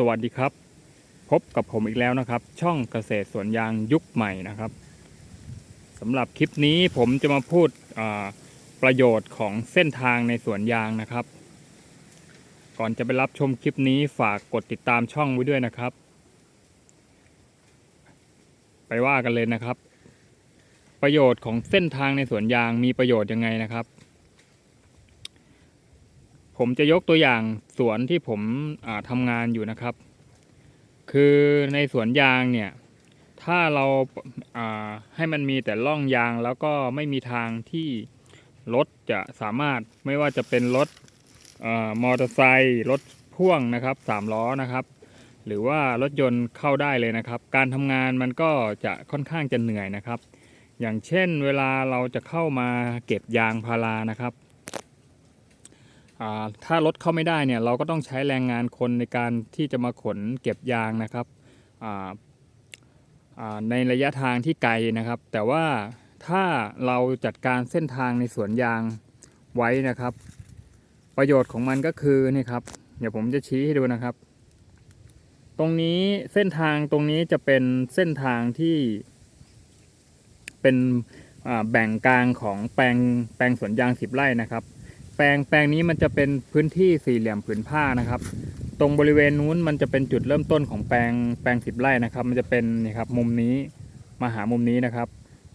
สวัสดีครับ พบกับผมอีกแล้วนะครับ ช่องเกษตรสวนยางยุคใหม่นะครับสำหรับคลิปนี้ผมจะมาพูดประโยชน์ของเส้นทางในสวนยางนะครับ ก่อนจะไปรับชมคลิปนี้ฝากกดติดตามช่องไว้ด้วยนะครับ ไปว่ากันเลยนะครับ ประโยชน์ของเส้นทางในสวนยางมีประโยชน์ยังไงนะครับ ผมจะยกตัวอย่างสวนที่ผมอ่าทำงานอยู่นะครับ คือในสวนยางเนี่ย ถ้าเราาให้มันมีแต่ร่องยางแล้วก็ไม่มีทางที่รถจะสามารถไม่ว่าจะเป็นรถมอเตอร์ไซค์รถพ่วงนะครับสามล้อนะครับ หรือว่ารถยนต์เข้าได้เลยนะครับ การทำงานมันก็จะค่อนข้างจะเหนื่อยนะครับ อย่างเช่นเวลาเราจะเข้ามาเก็บยางพารานะครับ ถ้ารถเข้าไม่ได้เนี่ยเราก็ต้องใช้แรงงานคนในการที่จะมาขนเก็บยางนะครับในระยะทางที่ไกลนะครับ แต่ว่าถ้าเราจัดการเส้นทางในสวนยางไว้นะครับ ประโยชน์ของมันก็คือนี่ครับ เดี๋ยวผมจะชี้ให้ดูนะครับ ตรงนี้เส้นทางตรงนี้จะเป็นเส้นทางที่เป็นแบ่งกลางของแปลงแปลงสวนยางสิบไร่นะครับ แปลงแปลงนี้มันจะเป็นพื้นที่สี่เหลี่ยมผืนผ้านะครับ ตรงบริเวณนู้นมันจะเป็นจุดเริ่มต้นของแปลงแปลงสิบไร่นะครับ มันจะเป็นนี่ครับมุมนี้มาหามุมนี้นะครับ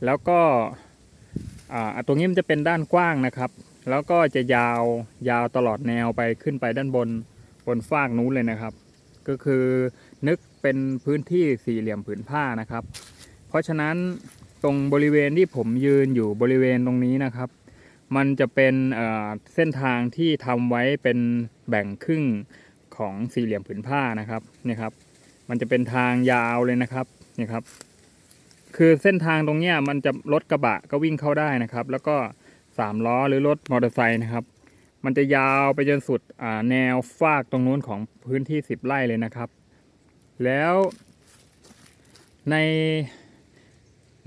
แล้วก็อ่าตรงนี้มันจะเป็นด้านกว้างนะครับ แล้วก็จะยาวยาวตลอดแนวไปขึ้นไปด้านบนบนฟากนู้นเลยนะครับ ก็คือนึกเป็นพื้นที่สี่เหลี่ยมผืนผ้านะครับ เพราะฉะนั้นตรงบริเวณที่ผมยืนอยู่บริเวณตรงนี้นะครับ มันจะเป็นเส้นทางที่ทำไว้เป็นแบ่งครึ่งของสี่เหลี่ยมผืนผ้านะครับนี่ครับ มันจะเป็นทางยาวเลยนะครับนี่ครับ คือเส้นทางตรงเนี้ยมันจะรถกระบะก็วิ่งเข้าได้นะครับ แล้วก็สามล้อหรือรถมอเตอร์ไซค์นะครับ มันจะยาวไปจนสุดแนวฟากตรงนู้นของพื้นที่สิบไร่เลยนะครับ แล้วใน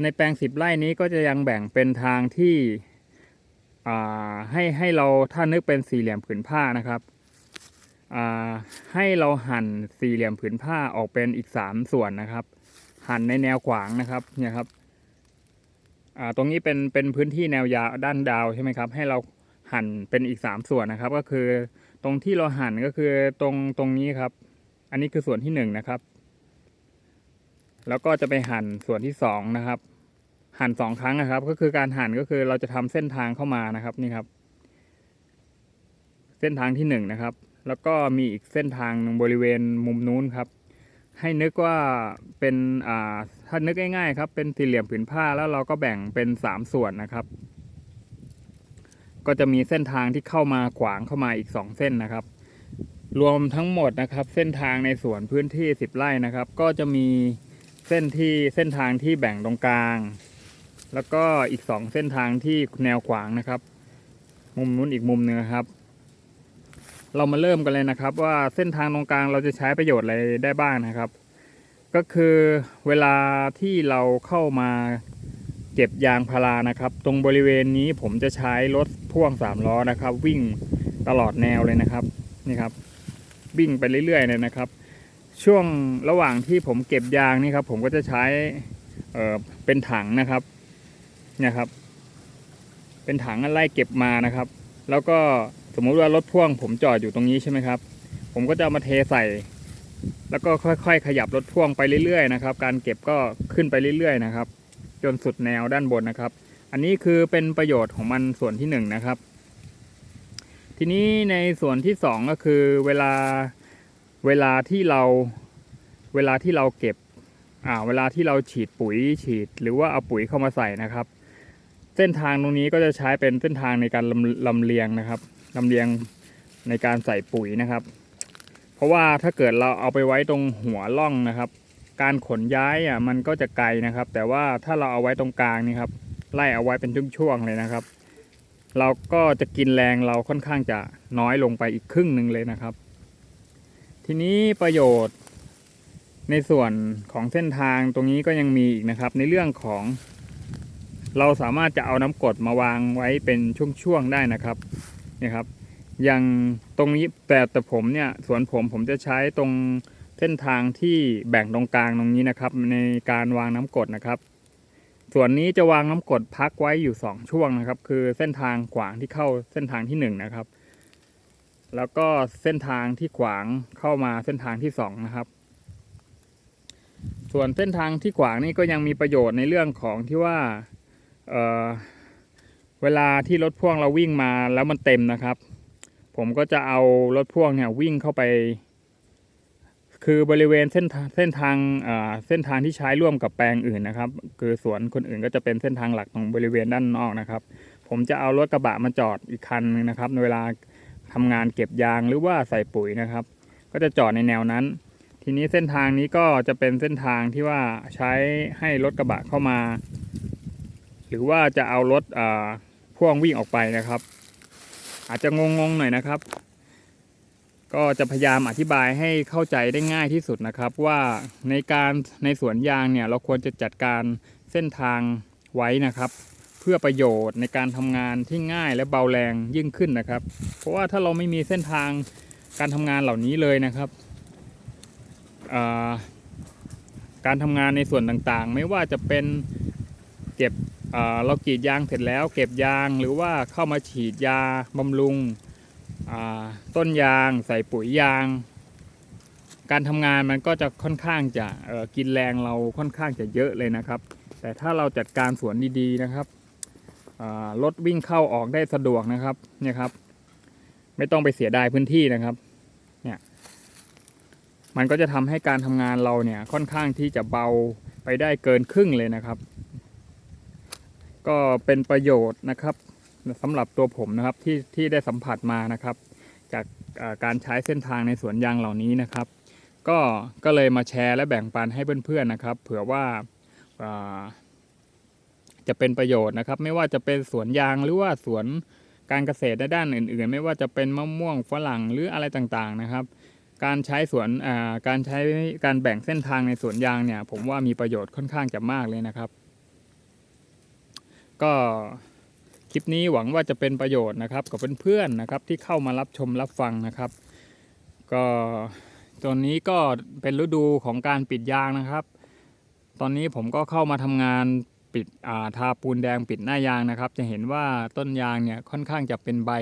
ในแปลงสิบไร่นี้ก็จะยังแบ่งเป็นทางที่ ให้ให้เราถ้านึกเป็นสี่เหลี่ยมผืนผ้านะครับให้เราหั่นสี่เหลี่ยมผืนผ้าออกเป็นอีกสามส่วนนะครับ หั่นในแนวขวางนะครับเนี่ยครับตรงนี้เป็นเป็นพื้นที่แนวยาวด้านดาวใช่ไหมครับ ให้เราหั่นเป็นอีกสามส่วนนะครับ ก็คือตรงที่เราหั่นก็คือตรงตรงนี้ครับ อันนี้คือส่วนที่หนึ่งนะครับ แล้วก็จะไปหั่นส่วนที่สองนะครับ หั่นสองครั้งนะครับ ก็คือการหั่นก็คือเราจะทำเส้นทางเข้ามานะครับนี่ครับ เส้นทางที่หนึ่งนะครับ แล้วก็มีอีกเส้นทางหนึ่งบริเวณมุมนู้นครับ ให้นึกว่าเป็นอ่าถ้านึกง่ายๆครับ เป็นสี่เหลี่ยมผืนผ้าแล้วเราก็แบ่งเป็นสามส่วนนะครับ ก็จะมีเส้นทางที่เข้ามาขวางเข้ามาอีกสองเส้นนะครับ รวมทั้งหมดนะครับ เส้นทางในสวนพื้นที่สิบไร่นะครับ ก็จะมีเส้นที่เส้นทางที่แบ่งตรงกลาง แล้วก็อีกสองเส้นทางที่แนวขวางนะครับ มุมนู้นอีกมุมหนึ่งครับ เรามาเริ่มกันเลยนะครับ ว่าเส้นทางตรงกลางเราจะใช้ประโยชน์อะไรได้บ้างนะครับ ก็คือเวลาที่เราเข้ามาเก็บยางพารานะครับ ตรงบริเวณนี้ผมจะใช้รถพ่วงสามล้อนะครับ วิ่งตลอดแนวเลยนะครับนี่ครับ วิ่งไปเรื่อยๆเลยนะครับ ช่วงระหว่างที่ผมเก็บยางนี่ครับ ผมก็จะใช้เเป็นถังนะครับ เนี่ยครับ เป็นถังไล่เก็บมานะครับ แล้วก็สมมุติว่ารถพ่วงผมจอดอยู่ตรงนี้ใช่ไหมครับ ผมก็จะเอามาเทใส่ แล้วก็ค่อยๆ ขยับรถพ่วงไปเรื่อยๆนะครับ การเก็บก็ขึ้นไปเรื่อยๆนะครับ จนสุดแนวด้านบนนะครับ อันนี้คือเป็นประโยชน์ของมันส่วนที่หนึ่งนะครับ ทีนี้ในส่วนที่สองก็คือเวลาเวลาที่เราเวลาที่เราเก็บอ่าเวลาที่เราฉีดปุ๋ยฉีด หรือว่าเอาปุ๋ยเข้ามาใส่นะครับ เส้นทางตรงนี้ก็จะใช้เป็นเส้นทางในการลำลำเลียงนะครับลำเลียงในการใส่ปุ๋ยนะครับ เพราะว่าถ้าเกิดเราเอาไปไว้ตรงหัวล่องนะครับ การขนย้ายอะมันก็จะไกลนะครับ แต่ว่าถ้าเราเอาไว้ตรงกลางนี่ครับไล่เอาไว้เป็นช่วงๆเลยนะครับ เราก็จะกินแรงเราค่อนข้างจะน้อยลงไปอีกครึ่งหนึ่งเลยนะครับ ทีนี้ประโยชน์ในส่วนของเส้นทางตรงนี้ก็ยังมีอีกนะครับ ในเรื่องของ เราสามารถจะเอาน้ำกรดมาวางไว้เป็นช่วงๆได้นะครับเนี่ยครับ อย่างตรงนี้แต่แต่ผมเนี่ยสวนผมผมจะใช้ตรงเส้นทางที่แบ่งตรงกลางตรงนี้นะครับ ในการวางน้ำกรดนะครับ ส่วนนี้จะวางน้ำกรดพักไว้อยู่สองช่วงนะครับ คือเส้นทางขวางที่เข้าเส้นทางที่หนึ่งนะครับ แล้วก็เส้นทางที่ขวางเข้ามาเส้นทางที่สองนะครับ ส่วนเส้นทางที่ขวางนี่ก็ยังมีประโยชน์ในเรื่องของที่ว่า เเวลาที่รถพ่วงเราวิ่งมาแล้วมันเต็มนะครับ ผมก็จะเอารถพ่วงเนี่ยวิ่งเข้าไป คือบริเวณเส้นทางเส้นทางเเส้นทางที่ใช้ร่วมกับแปลงอื่นนะครับ คือสวนคนอื่นก็จะเป็นเส้นทางหลักของบริเวณด้านนอกนะครับ ผมจะเอารถกระบะมาจอดอีกคันนึงนะครับในเวลาทำงานเก็บยางหรือว่าใส่ปุ๋ยนะครับ ก็จะจอดในแนวนั้น ทีนี้เส้นทางนี้ก็จะเป็นเส้นทางที่ว่าใช้ให้รถกระบะเข้ามา รือว่าจะเอารถพ่วงวิ่งออกไปนะครับ อาจจะงงๆหน่อยนะครับ ก็จะพยายามอธิบายให้เข้าใจได้ง่ายที่สุดนะครับ ว่าในการในสวนยางเนี่ยเราควรจะจัดการเส้นทางไว้นะครับ เพื่อประโยชน์ในการทำงานที่ง่ายและเบาแรงยิ่งขึ้นนะครับ เพราะว่าถ้าเราไม่มีเส้นทางการทำงานเหล่านี้เลยนะครับการทำงานในส่วนต่างๆ ไม่ว่าจะเป็นเก็บ เรากรีดยางเสร็จแล้วเก็บยางหรือว่าเข้ามาฉีดยาบำรุงต้นยางใส่ปุ๋ยยาง การทำงานมันก็จะค่อนข้างจะกินแรงเราค่อนข้างจะเยอะเลยนะครับ แต่ถ้าเราจัดการสวนดีๆนะครับรถวิ่งเข้าออกได้สะดวกนะครับเนี่ยครับ ไม่ต้องไปเสียดายพื้นที่นะครับเนี่ยมันก็จะทำให้การทำงานเราเนี่ยค่อนข้างที่จะเบาไปได้เกินครึ่งเลยนะครับ ก็เป็นประโยชน์นะครับสำหรับตัวผมนะครับที่ที่ได้สัมผัสมานะครับ จากการใช้เส้นทางในสวนยางเหล่านี้นะครับ ก็ก็เลยมาแชร์และแบ่งปันให้เพื่อนๆนะครับ เผื่อว่าาจะเป็นประโยชน์นะครับ ไม่ว่าจะเป็นสวนยางหรือว่าสวนการเกษตรในด้านอื่น ๆ ไม่ว่าจะเป็นมะม่วงฝรั่งหรืออะไรต่างๆนะครับ การใช้สวนาการใช้การแบ่งเส้นทางในสวนยางเนี่ย ผมว่ามีประโยชน์ค่อนข้างจะมากเลยนะครับ ก็คลิปนี้หวังว่าจะเป็นประโยชน์นะครับ กับเพื่อนๆนะครับที่เข้ามารับชมรับฟังนะครับ ก็ตอนนี้ก็เป็นฤดูของการปิดยางนะครับ ตอนนี้ผมก็เข้ามาทำงานปิดาทาปูนแดงปิดหน้ายางนะครับ จะเห็นว่าต้นยางเนี่ยค่อนข้างจะเป็นใบ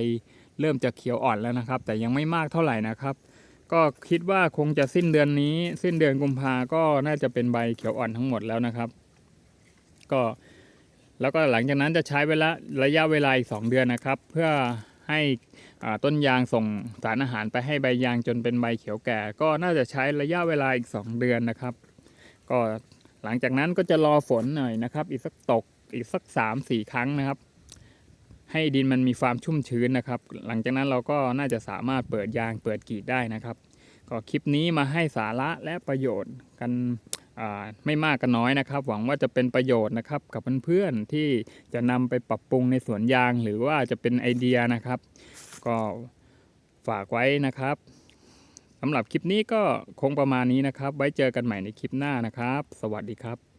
เริ่มจะเขียวอ่อนแล้วนะครับ แต่ยังไม่มากเท่าไหร่นะครับ ก็คิดว่าคงจะสิ้นเดือนนี้ สิ้นเดือนกุมภาก็น่าจะเป็นใบเขียวอ่อนทั้งหมดแล้วนะครับ ก็ แล้วก็หลังจากนั้นจะใช้เวลาระยะเวลาอีก2เดือนนะครับ เพื่อให้ต้นยางส่งสารอาหารไปให้ใบยางจนเป็นใบเขียวแก่ ก็น่าจะใช้ระยะเวลาอีก 2 เดือนนะครับ ก็หลังจากนั้นก็จะรอฝนหน่อยนะครับ อีกสักตกอีกสัก3 4 ครั้งนะครับ ให้ดินมันมีความชุ่มชื้นนะครับ หลังจากนั้นเราก็น่าจะสามารถเปิดยางเปิดกรีดได้นะครับ ก็คลิปนี้มาให้สาระและประโยชน์กัน ไม่มากก็น้อยนะครับ หวังว่าจะเป็นประโยชน์นะครับ กับเพื่อนๆที่จะนำไปปรับปรุงในสวนยาง หรือว่าจะเป็นไอเดียนะครับ ก็ฝากไว้นะครับสำหรับคลิปนี้ก็คงประมาณนี้นะครับ ไว้เจอกันใหม่ในคลิปหน้านะครับ สวัสดีครับ